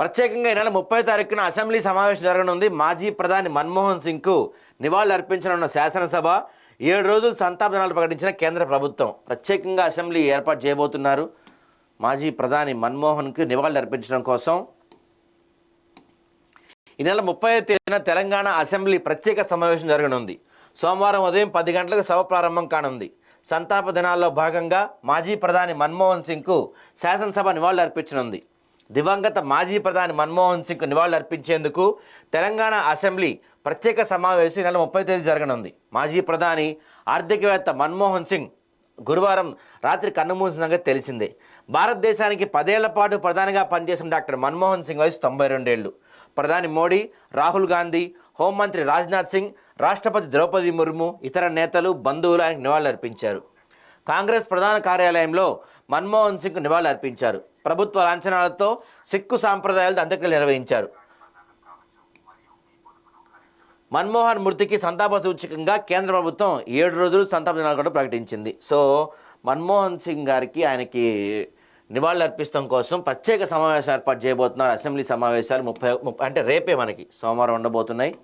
ప్రత్యేకంగా ఈ నెల ముప్పై తారీఖున అసెంబ్లీ సమావేశం జరగనుంది. మాజీ ప్రధాని మన్మోహన్ సింగ్కు నివాళులు అర్పించనున్న శాసనసభ ఏడు రోజులు సంతాపదనాలు ప్రకటించిన కేంద్ర ప్రభుత్వం. ప్రత్యేకంగా అసెంబ్లీ ఏర్పాటు చేయబోతున్నారు. మాజీ ప్రధాని మన్మోహన్కు నివాళులు అర్పించడం కోసం ఈ నెల ముప్పై తేదీన తెలంగాణ అసెంబ్లీ ప్రత్యేక సమావేశం జరగనుంది. సోమవారం ఉదయం పది గంటలకు సభ ప్రారంభం కానుంది. సంతాప దినాల్లో భాగంగా మాజీ ప్రధాని మన్మోహన్ సింగ్కు శాసనసభ నివాళులు అర్పించనుంది దివంగత మాజీ ప్రధాని మన్మోహన్ సింగ్కు నివాళులు అర్పించేందుకు తెలంగాణ అసెంబ్లీ ప్రత్యేక సమావేశం నెల ముప్పై తేదీ జరగనుంది. మాజీ ప్రధాని ఆర్థికవేత్త మన్మోహన్ సింగ్ గురువారం రాత్రి కన్నుమూసిన సంగతి తెలిసిందే. భారతదేశానికి పదేళ్ళ పాటు ప్రధానిగా పనిచేసిన డాక్టర్ మన్మోహన్ సింగ్ వయసు తొంభై రెండేళ్ళు. ప్రధాని మోడీ రాహుల్ గాంధీ హోంమంత్రి రాజ్నాథ్ సింగ్ రాష్ట్రపతి ద్రౌపది ముర్ము ఇతర నేతలు బంధువులు ఆయనకు నివాళులర్పించారు కాంగ్రెస్ ప్రధాన కార్యాలయంలో మన్మోహన్ సింగ్ నివాళులు అర్పించారు. ప్రభుత్వ లాంఛనాలతో సిక్కు సాంప్రదాయాలతో అంత్యక్రియలు నిర్వహించారు. మన్మోహన్ మృతికి సంతాప సూచకంగా కేంద్ర ప్రభుత్వం ఏడు రోజులు సంతాప దినాలు కూడా ప్రకటించింది. సో మన్మోహన్ సింగ్ గారికి ఆయనకి నివాళులు అర్పిస్తాం కోసం ప్రత్యేక సమావేశం ఏర్పాటు చేయబోతున్నారు. అసెంబ్లీ సమావేశాలు ముప్పై ముప్పై అంటే రేపే మనకి సోమవారం ఉండబోతున్నాయి.